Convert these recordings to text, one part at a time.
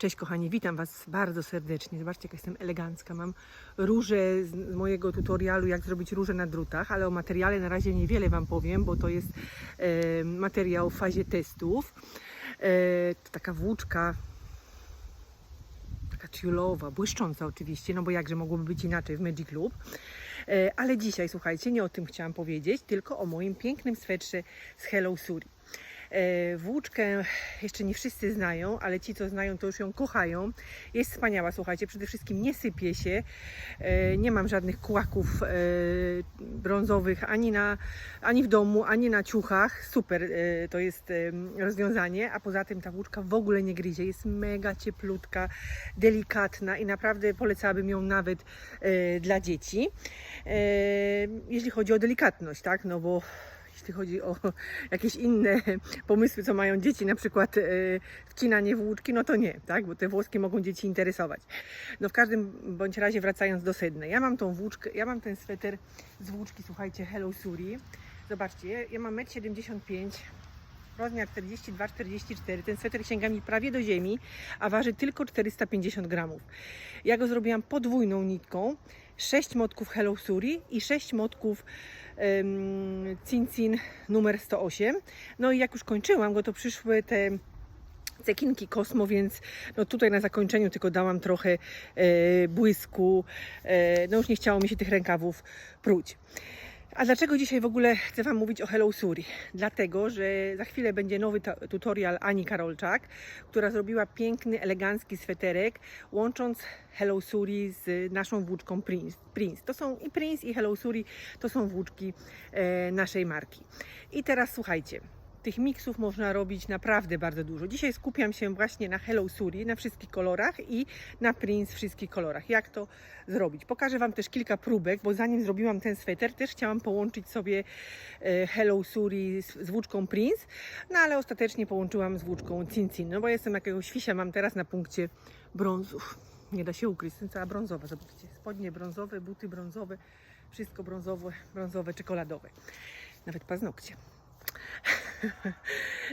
Cześć kochani, witam Was bardzo serdecznie. Zobaczcie, jak jestem elegancka. Mam róże z mojego tutorialu, jak zrobić róże na drutach, ale o materiale na razie niewiele Wam powiem, bo to jest e, materiał w fazie testów. E, to taka włóczka, taka ciulowa, błyszcząca oczywiście, no bo jakże mogłoby być inaczej w Magic Loop. E, ale dzisiaj, słuchajcie, nie o tym chciałam powiedzieć, tylko o moim pięknym swetrze z Hello Suri. E, Włóczkę jeszcze nie wszyscy znają, ale ci, co znają, to już ją kochają. Jest wspaniała, słuchajcie, przede wszystkim nie sypie się. E, Nie mam żadnych kłaków e, brązowych ani, na, ani w domu, ani na ciuchach. Super to jest rozwiązanie, a poza tym ta włóczka w ogóle nie gryzie. Jest mega cieplutka, delikatna i naprawdę polecałabym ją nawet dla dzieci. Jeśli chodzi o delikatność, tak, no bo jeśli chodzi o jakieś inne pomysły, co mają dzieci, na przykład e, wcinanie włóczki, no to nie, tak? Bo te włoski mogą dzieci interesować. No w każdym bądź razie wracając do sedna. Ja mam tą włóczkę, ja mam ten sweter z włóczki, słuchajcie, Hello Suri. Zobaczcie, ja mam 1,75 m, rozmiar 42-44. Ten sweter sięga mi prawie do ziemi, a waży tylko 450 gramów. Ja go zrobiłam podwójną nitką. 6 motków Hello Suri i 6 motków um, Cincin numer 108. No i jak już kończyłam go, to przyszły te cekinki Kosmo, więc no tutaj na zakończeniu tylko dałam trochę e, błysku. E, no już nie chciało mi się tych rękawów pruć. A dlaczego dzisiaj w ogóle chcę Wam mówić o Hello Suri? Dlatego, że za chwilę będzie nowy tutorial Ani Karolczak, która zrobiła piękny, elegancki sweterek, łącząc Hello Suri z naszą włóczką Prince. Prince. To są i Prince i Hello Suri, to są włóczki e, naszej marki. I teraz słuchajcie, tych miksów można robić naprawdę bardzo dużo. Dzisiaj skupiam się właśnie na Hello Suri, na wszystkich kolorach i na Prince w wszystkich kolorach. Jak to zrobić? Pokażę Wam też kilka próbek, bo zanim zrobiłam ten sweter, też chciałam połączyć sobie e, Hello Suri z, włóczką Prince, no ale ostatecznie połączyłam z włóczką Cincin, no bo jestem jakiegoś świsia, mam teraz na punkcie brązów. Nie da się ukryć, jestem cała brązowa, zobaczcie. Spodnie brązowe, buty brązowe, wszystko brązowe, brązowe, czekoladowe. Nawet paznokcie.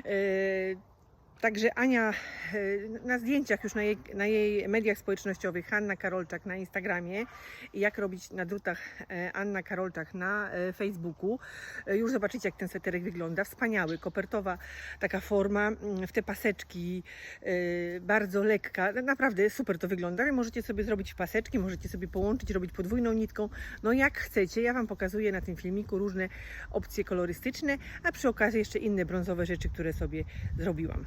呃 Także Ania e, na zdjęciach już na jej, na jej mediach społecznościowych, Hanna Karolczak na Instagramie i jak robić na drutach e, Anna Karolczak na e, Facebooku. Już zobaczycie, jak ten sweterek wygląda. Wspaniały, kopertowa taka forma, mm, w te paseczki, bardzo lekka. Naprawdę super to wygląda. Możecie sobie zrobić w paseczki, możecie sobie połączyć, robić podwójną nitką. No jak chcecie. Ja Wam pokazuję na tym filmiku różne opcje kolorystyczne, a przy okazji jeszcze inne brązowe rzeczy, które sobie zrobiłam.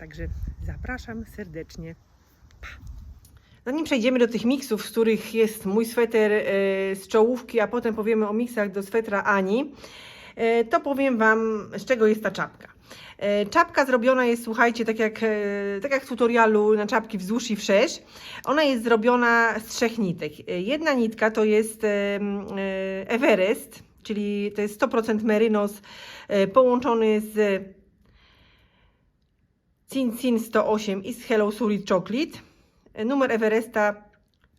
Także zapraszam serdecznie. Pa. Zanim przejdziemy do tych miksów, z których jest mój sweter e, z czołówki, a potem powiemy o miksach do swetra Ani, e, to powiem Wam, z czego jest ta czapka. E, Czapka zrobiona jest, słuchajcie, tak jak, tak jak w tutorialu na czapki wzdłuż i wszerz. Ona jest zrobiona z trzech nitek. Jedna nitka to jest Everest, czyli to jest 100% merynos połączony z Cincin 108 i z Hello Suri Chocolate. E, Numer Everesta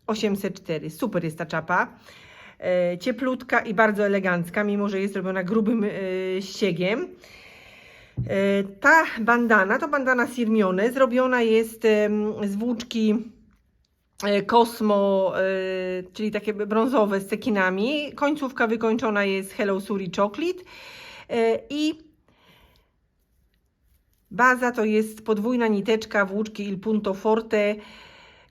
804. Super jest ta czapa. E, Cieplutka i bardzo elegancka, mimo że jest zrobiona grubym ściegiem. E, Ta bandana to bandana Sirmione. Zrobiona jest z włóczki Cosmo, e, czyli takie brązowe z cekinami. Końcówka wykończona jest Hello Suri Chocolate. I Baza to jest podwójna niteczka włóczki Il Punto Forte,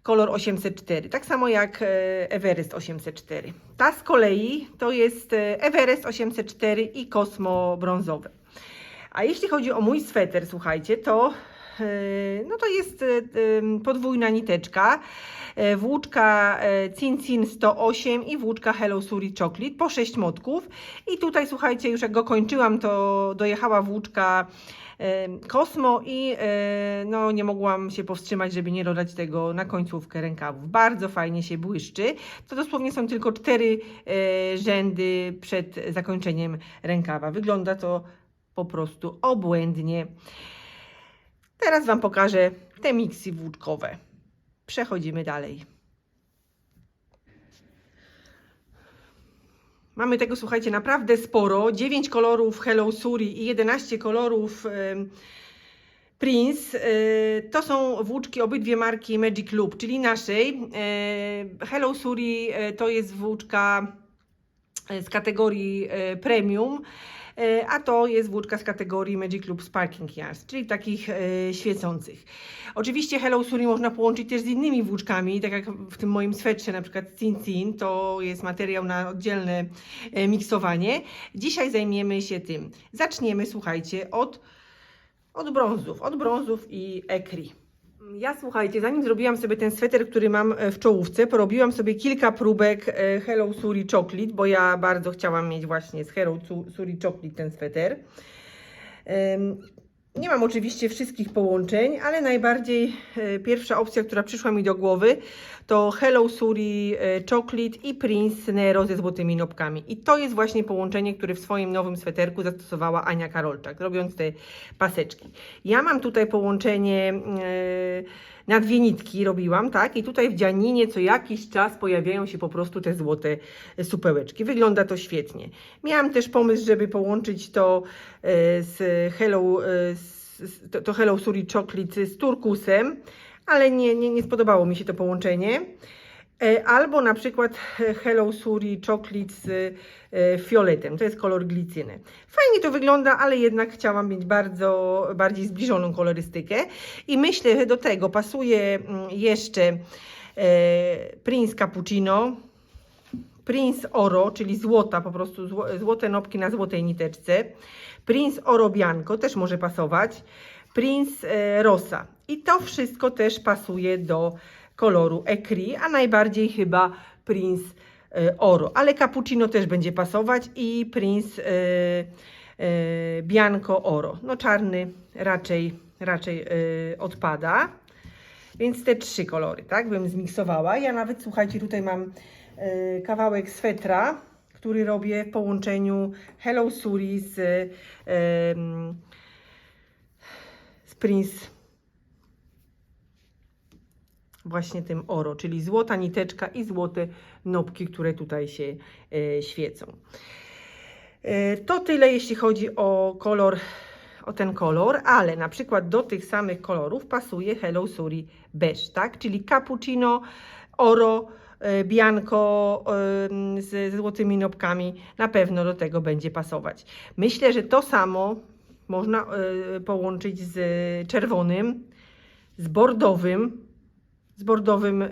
kolor 804. Tak samo jak e, Everest 804. Ta z kolei to jest e, Everest 804 i Cosmo brązowy. A jeśli chodzi o mój sweter, słuchajcie, to e, no to jest podwójna niteczka, włóczka e, Cincin 108 i włóczka Hello Suri Chocolate po 6 motków. I tutaj słuchajcie, już jak go kończyłam, to dojechała włóczka e, Cosmo i e, no nie mogłam się powstrzymać, żeby nie dodać tego na końcówkę rękawów. Bardzo fajnie się błyszczy. To dosłownie są tylko cztery e, rzędy przed zakończeniem rękawa. Wygląda to po prostu obłędnie. Teraz Wam pokażę te miksy włóczkowe. Przechodzimy dalej. Mamy tego, słuchajcie, naprawdę sporo. 9 kolorów Hello Suri i 11 kolorów Prince y, to są włóczki obydwie marki Magic Loop, czyli naszej. Y, Hello Suri y, to jest włóczka z kategorii premium, a to jest włóczka z kategorii Magic Loop Sparking Yarns, czyli takich y, świecących. Oczywiście Hello Suri można połączyć też z innymi włóczkami, tak jak w tym moim swetrze, na przykład Cin Cin, to jest materiał na oddzielne y, miksowanie. Dzisiaj zajmiemy się tym. Zaczniemy, słuchajcie, od od brązów, od brązów i ekri. Ja słuchajcie, zanim zrobiłam sobie ten sweter, który mam e, w czołówce, porobiłam sobie kilka próbek e, Hello Suri Chocolate, bo ja bardzo chciałam mieć właśnie z Hello Su- Suri Chocolate ten sweter. Nie mam oczywiście wszystkich połączeń, ale najbardziej e, pierwsza opcja, która przyszła mi do głowy, to Hello Suri e, Chocolate i Prince Nero ze złotymi nopkami. I to jest właśnie połączenie, które w swoim nowym sweterku zastosowała Ania Karolczak, robiąc te paseczki. Ja mam tutaj połączenie e, na dwie nitki robiłam, tak? I tutaj w dzianinie co jakiś czas pojawiają się po prostu te złote supełeczki. Wygląda to świetnie. Miałam też pomysł, żeby połączyć to e, z Hello, e, z, to Hello Suri Chocolate z turkusem, ale nie, nie, nie spodobało mi się to połączenie. E, Albo na przykład e, Hello Suri Chocolate z e, fioletem, to jest kolor glicyny. Fajnie to wygląda, ale jednak chciałam mieć bardzo bardziej zbliżoną kolorystykę i myślę, że do tego pasuje mm, jeszcze Prince Cappuccino, Prince Oro, czyli złota, po prostu zło, złote nopki na złotej niteczce. Prince Oro Bianco też może pasować. Prince Rosa. I to wszystko też pasuje do koloru Ecri, a najbardziej chyba Prince e, Oro. Ale Cappuccino też będzie pasować i Prince e, e, Bianco Oro. No czarny raczej, raczej odpada. Więc te trzy kolory, tak, bym zmiksowała. Ja nawet, słuchajcie, tutaj mam kawałek swetra, który robię w połączeniu Hello Suri z, z Prince właśnie tym oro, czyli złota niteczka i złote nopki, które tutaj się e, świecą. E, To tyle, jeśli chodzi o kolor, o ten kolor, ale na przykład do tych samych kolorów pasuje Hello Suri Beige, tak? Czyli cappuccino, oro, e, bianco em, z złotymi nopkami na pewno do tego będzie pasować. Myślę, że to samo można połączyć z czerwonym, z bordowym, z bordowym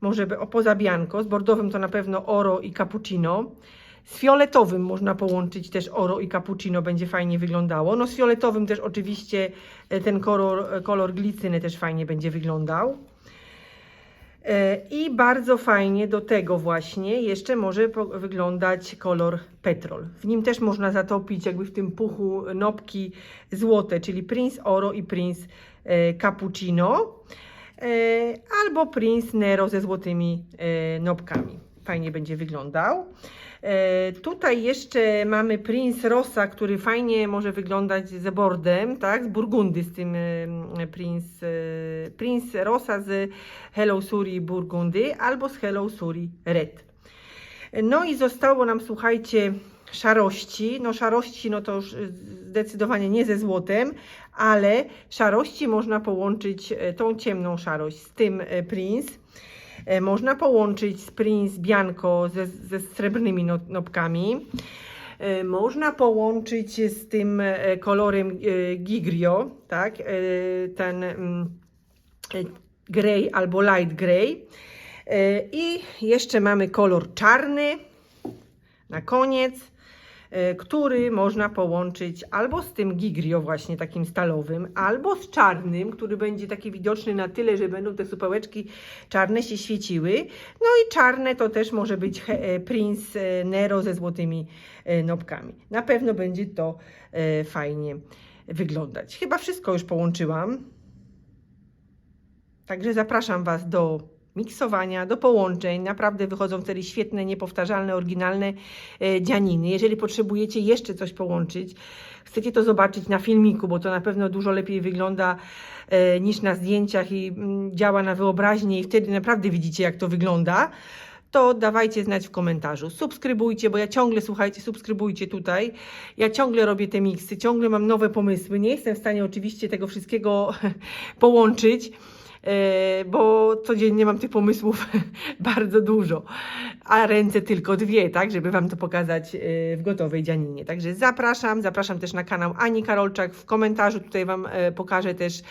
może poza bianco, z bordowym to na pewno oro i cappuccino. Z fioletowym można połączyć też oro i cappuccino, będzie fajnie wyglądało. No z fioletowym też oczywiście e, ten kolor, kolor glicyny też fajnie będzie wyglądał. E, I bardzo fajnie do tego właśnie jeszcze może wyglądać kolor petrol. W nim też można zatopić jakby w tym puchu nopki złote, czyli Prince Oro i Prince e, Cappuccino. E, albo Prince Nero ze złotymi e, nopkami. Fajnie będzie wyglądał. E, tutaj jeszcze mamy Prince Rosa, który fajnie może wyglądać ze bordem, tak? Z Burgundy z tym Prince, Prince Rosa z Hello Suri Burgundy albo z Hello Suri Red. No i zostało nam, słuchajcie, szarości. No szarości, no to już y, zdecydowanie nie ze złotem, ale szarości można połączyć, e, tą ciemną szarość z tym e, Prince. Można połączyć z Prince Bianco ze, ze srebrnymi no- nopkami. E, Można połączyć z tym kolorem Gigrio, tak? Ten mm, grey albo light grey. I jeszcze mamy kolor czarny na koniec, który można połączyć albo z tym gigrio właśnie takim stalowym, albo z czarnym, który będzie taki widoczny na tyle, że będą te supełeczki czarne się świeciły. No i czarne to też może być e, Prince e, Nero ze złotymi e, nopkami. Na pewno będzie to e, fajnie wyglądać. Chyba wszystko już połączyłam. Także zapraszam Was do miksowania, do połączeń. Naprawdę wychodzą wtedy świetne, niepowtarzalne, oryginalne e, dzianiny. Jeżeli potrzebujecie jeszcze coś połączyć, chcecie to zobaczyć na filmiku, bo to na pewno dużo lepiej wygląda e, niż na zdjęciach i mm, działa na wyobraźnię i wtedy naprawdę widzicie, jak to wygląda to dawajcie znać w komentarzu. Subskrybujcie, bo ja ciągle, słuchajcie, subskrybujcie tutaj. Ja ciągle robię te miksy, ciągle mam nowe pomysły. Nie jestem w stanie oczywiście tego wszystkiego połączyć, bo codziennie mam tych pomysłów bardzo dużo, a ręce tylko dwie, tak, żeby Wam to pokazać e, w gotowej dzianinie. Także zapraszam, zapraszam też na kanał Ani Karolczak. W komentarzu tutaj Wam e, pokażę też,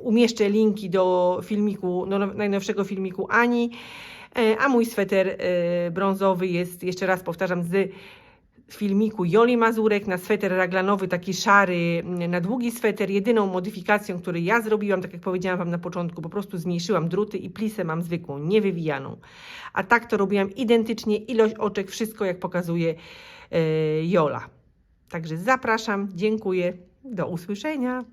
umieszczę linki do filmiku, do now- najnowszego filmiku Ani, a mój sweter brązowy jest, jeszcze raz powtarzam, z filmiku Joli Mazurek na sweter raglanowy, taki szary, m, na długi sweter. Jedyną modyfikacją, którą ja zrobiłam, tak jak powiedziałam Wam na początku, po prostu zmniejszyłam druty i plisę mam zwykłą, niewywijaną. A tak to robiłam identycznie, ilość oczek, wszystko jak pokazuje e, Jola. Także zapraszam, dziękuję, do usłyszenia.